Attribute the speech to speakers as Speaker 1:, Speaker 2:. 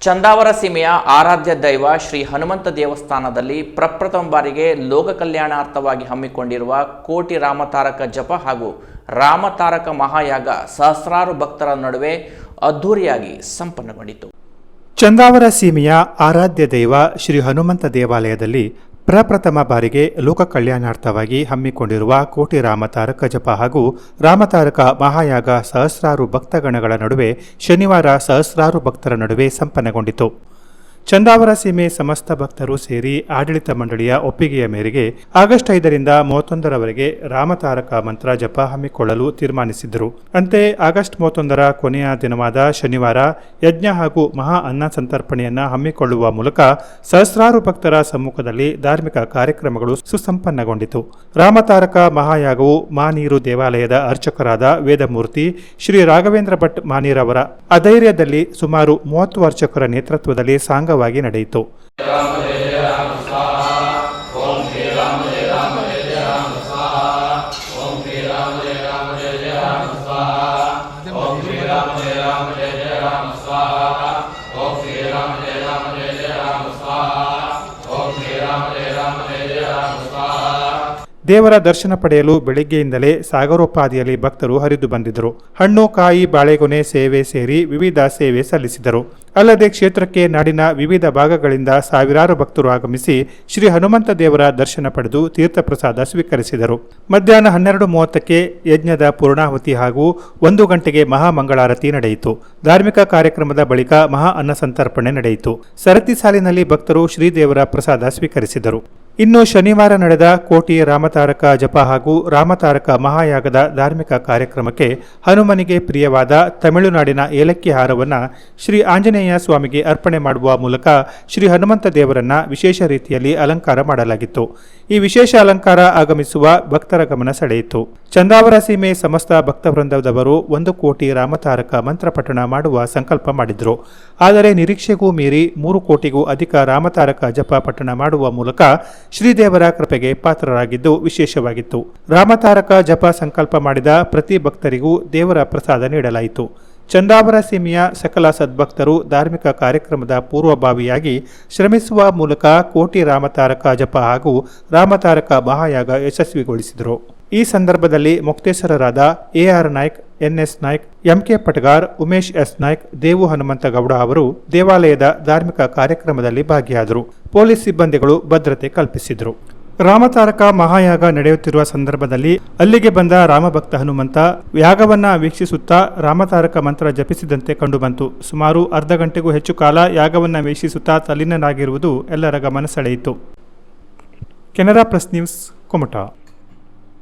Speaker 1: ಚಂದಾವರ ಸೀಮೆಯ ಆರಾಧ್ಯ ದೈವ ಶ್ರೀ ಹನುಮಂತ ದೇವಸ್ಥಾನದಲ್ಲಿ ಪ್ರಪ್ರಥಮ ಬಾರಿಗೆ ಲೋಕ ಕಲ್ಯಾಣಾರ್ಥವಾಗಿ ಹಮ್ಮಿಕೊಂಡಿರುವ ಕೋಟಿ ರಾಮತಾರಕ ಜಪ ಹಾಗೂ ರಾಮತಾರಕ ಮಹಾಯಾಗ ಸಹಸ್ರಾರು ಭಕ್ತರ ನಡುವೆ ಅದ್ಧೂರಿಯಾಗಿ ಸಂಪನ್ನಗೊಂಡಿತು.
Speaker 2: ಚಂದಾವರ ಸೀಮೆಯ ಆರಾಧ್ಯ ದೈವ ಶ್ರೀ ಹನುಮಂತ ದೇವಾಲಯದಲ್ಲಿ ಪ್ರಪ್ರಥಮ ಬಾರಿಗೆ ಲೋಕ ಕಲ್ಯಾಣಾರ್ಥವಾಗಿ ಹಮ್ಮಿಕೊಂಡಿರುವ ಕೋಟಿ ರಾಮತಾರಕ ಜಪ ಹಾಗೂ ರಾಮತಾರಕ ಮಹಾಯಾಗ ಸಹಸ್ರಾರು ಭಕ್ತಗಣಗಳ ನಡುವೆ ಶನಿವಾರ ಸಹಸ್ರಾರು ಭಕ್ತರ ನಡುವೆ ಸಂಪನ್ನಗೊಂಡಿತು. ಚಂದಾವರ ಸೀಮೆ ಸಮಸ್ತ ಭಕ್ತರು ಸೇರಿ ಆಡಳಿತ ಮಂಡಳಿಯ ಒಪ್ಪಿಗೆಯ ಮೇರೆಗೆ ಆಗಸ್ಟ್ ಐದರಿಂದ ಮೂವತ್ತೊಂದರವರೆಗೆ ರಾಮತಾರಕ ಮಂತ್ರ ಜಪ ಹಮ್ಮಿಕೊಳ್ಳಲು ತೀರ್ಮಾನಿಸಿದ್ದರು. ಅಂತೆ ಆಗಸ್ಟ್ ಮೂವತ್ತೊಂದರ ಕೊನೆಯ ದಿನವಾದ ಶನಿವಾರ ಯಜ್ಞ ಹಾಗೂ ಮಹಾ ಅನ್ನ ಸಂತರ್ಪಣೆಯನ್ನ ಹಮ್ಮಿಕೊಳ್ಳುವ ಮೂಲಕ ಸಹಸ್ರಾರು ಭಕ್ತರ ಸಮ್ಮುಖದಲ್ಲಿ ಧಾರ್ಮಿಕ ಕಾರ್ಯಕ್ರಮಗಳು ಸುಸಂಪನ್ನಗೊಂಡಿತು. ರಾಮತಾರಕ ಮಹಾಯಾಗವು ಮಾನೀರು ದೇವಾಲಯದ ಅರ್ಚಕರಾದ ವೇದಮೂರ್ತಿ ಶ್ರೀ ರಾಘವೇಂದ್ರ ಭಟ್ ಮಾನೀರವರ ಅಧೈರ್ಯದಲ್ಲಿ ಸುಮಾರು ಮೂವತ್ತು ಅರ್ಚಕರ ನೇತೃತ್ವದಲ್ಲಿ ಸಾಂಗವಾಗಿ ನಡೆಯಿತು. ದೇವರ ದರ್ಶನ ಪಡೆಯಲು ಬೆಳಿಗ್ಗೆಯಿಂದಲೇ ಸಾಗರೋಪಾದಿಯಲ್ಲಿ ಭಕ್ತರು ಹರಿದು ಬಂದಿದ್ದರು. ಹಣ್ಣು, ಕಾಯಿ, ಬಾಳೆಗೊನೆ ಸೇವೆ ಸೇರಿ ವಿವಿಧ ಸೇವೆ ಸಲ್ಲಿಸಿದರು. ಅಲ್ಲದೆ ಕ್ಷೇತ್ರಕ್ಕೆ ನಾಡಿನ ವಿವಿಧ ಭಾಗಗಳಿಂದ ಸಾವಿರಾರು ಭಕ್ತರು ಆಗಮಿಸಿ ಶ್ರೀ ಹನುಮಂತ ದೇವರ ದರ್ಶನ ಪಡೆದು ತೀರ್ಥಪ್ರಸಾದ ಸ್ವೀಕರಿಸಿದರು. ಮಧ್ಯಾಹ್ನ ಹನ್ನೆರಡು ಮೂವತ್ತಕ್ಕೆ ಯಜ್ಞದ ಪೂರ್ಣಾಹುತಿ ಹಾಗೂ ಒಂದು ಗಂಟೆಗೆ ಮಹಾಮಂಗಳಾರತಿ ನಡೆಯಿತು. ಧಾರ್ಮಿಕ ಕಾರ್ಯಕ್ರಮದ ಬಳಿಕ ಮಹಾ ಅನ್ನ ಸಂತರ್ಪಣೆ ನಡೆಯಿತು. ಸರತಿ ಸಾಲಿನಲ್ಲಿ ಭಕ್ತರು ಶ್ರೀದೇವರ ಪ್ರಸಾದ ಸ್ವೀಕರಿಸಿದರು. ಇನ್ನು ಶನಿವಾರ ನಡೆದ ಕೋಟಿ ರಾಮತಾರಕ ಜಪ ಹಾಗೂ ರಾಮತಾರಕ ಮಹಾಯಾಗದ ಧಾರ್ಮಿಕ ಕಾರ್ಯಕ್ರಮಕ್ಕೆ ಹನುಮನಿಗೆ ಪ್ರಿಯವಾದ ತಮಿಳುನಾಡಿನ ಏಲಕ್ಕಿ ಹಾರವನ್ನು ಶ್ರೀ ಆಂಜನೇಯ ಸ್ವಾಮಿಗೆ ಅರ್ಪಣೆ ಮಾಡುವ ಮೂಲಕ ಶ್ರೀ ಹನುಮಂತ ದೇವರನ್ನ ವಿಶೇಷ ರೀತಿಯಲ್ಲಿ ಅಲಂಕಾರ ಮಾಡಲಾಗಿತ್ತು. ಈ ವಿಶೇಷ ಅಲಂಕಾರ ಆಗಮಿಸುವ ಭಕ್ತರ ಗಮನ ಸೆಳೆಯಿತು. ಚಂದಾವರ ಸೀಮೆ ಸಮಸ್ತ ಭಕ್ತವೃಂದದವರು ಒಂದು ಕೋಟಿ ರಾಮತಾರಕ ಮಂತ್ರ ಪಠಣ ಮಾಡುವ ಸಂಕಲ್ಪ ಮಾಡಿದ್ರು. ಆದರೆ ನಿರೀಕ್ಷೆಗೂ ಮೀರಿ ಮೂರು ಕೋಟಿಗೂ ಅಧಿಕ ರಾಮತಾರಕ ಜಪ ಪಠಣ ಮಾಡುವ ಮೂಲಕ ಶ್ರೀದೇವರ ಕೃಪೆಗೆ ಪಾತ್ರರಾಗಿದ್ದು ವಿಶೇಷವಾಗಿತ್ತು. ರಾಮತಾರಕ ಜಪ ಸಂಕಲ್ಪ ಮಾಡಿದ ಪ್ರತಿ ಭಕ್ತರಿಗೂ ದೇವರ ಪ್ರಸಾದ ನೀಡಲಾಯಿತು. ಚಂದಾವರ ಸೀಮೆಯ ಸಕಲ ಸದ್ಭಕ್ತರು ಧಾರ್ಮಿಕ ಕಾರ್ಯಕ್ರಮದ ಪೂರ್ವಭಾವಿಯಾಗಿ ಶ್ರಮಿಸುವ ಮೂಲಕ ಕೋಟಿ ರಾಮತಾರಕ ಜಪ ಹಾಗೂ ರಾಮತಾರಕ ಮಹಾಯಾಗ ಯಶಸ್ವಿಗೊಳಿಸಿದರು. ಈ ಸಂದರ್ಭದಲ್ಲಿ ಮುಕ್ತೇಶ್ವರರಾದ R Naik NS Naik MK Patagar, Umesh S Naik, Devu Hanumanthagouda ಅವರು ದೇವಾಲಯದ ಧಾರ್ಮಿಕ ಕಾರ್ಯಕ್ರಮದಲ್ಲಿ ಭಾಗಿಯಾದರು. ಪೊಲೀಸ್ ಸಿಬ್ಬಂದಿಗಳು ಭದ್ರತೆ ಕಲ್ಪಿಸಿದರು. ರಾಮತಾರಕ ಮಹಾಯಾಗ ನಡೆಯುತ್ತಿರುವ ಸಂದರ್ಭದಲ್ಲಿ ಅಲ್ಲಿಗೆ ಬಂದ ರಾಮಭಕ್ತ ಹನುಮಂತ ಯಾಗವನ್ನ ವೀಕ್ಷಿಸುತ್ತಾ ರಾಮತಾರಕ ಮಂತ್ರ ಜಪಿಸಿದಂತೆ ಕಂಡುಬಂತು. ಸುಮಾರು ಅರ್ಧ ಗಂಟೆಗೂ ಹೆಚ್ಚು ಕಾಲ ಯಾಗವನ್ನ ವೀಕ್ಷಿಸುತ್ತಾ ತಲ್ಲಿನನಾಗಿರುವುದು ಎಲ್ಲರ ಗಮನ ಸೆಳೆಯಿತು. Canara press news, Kumta.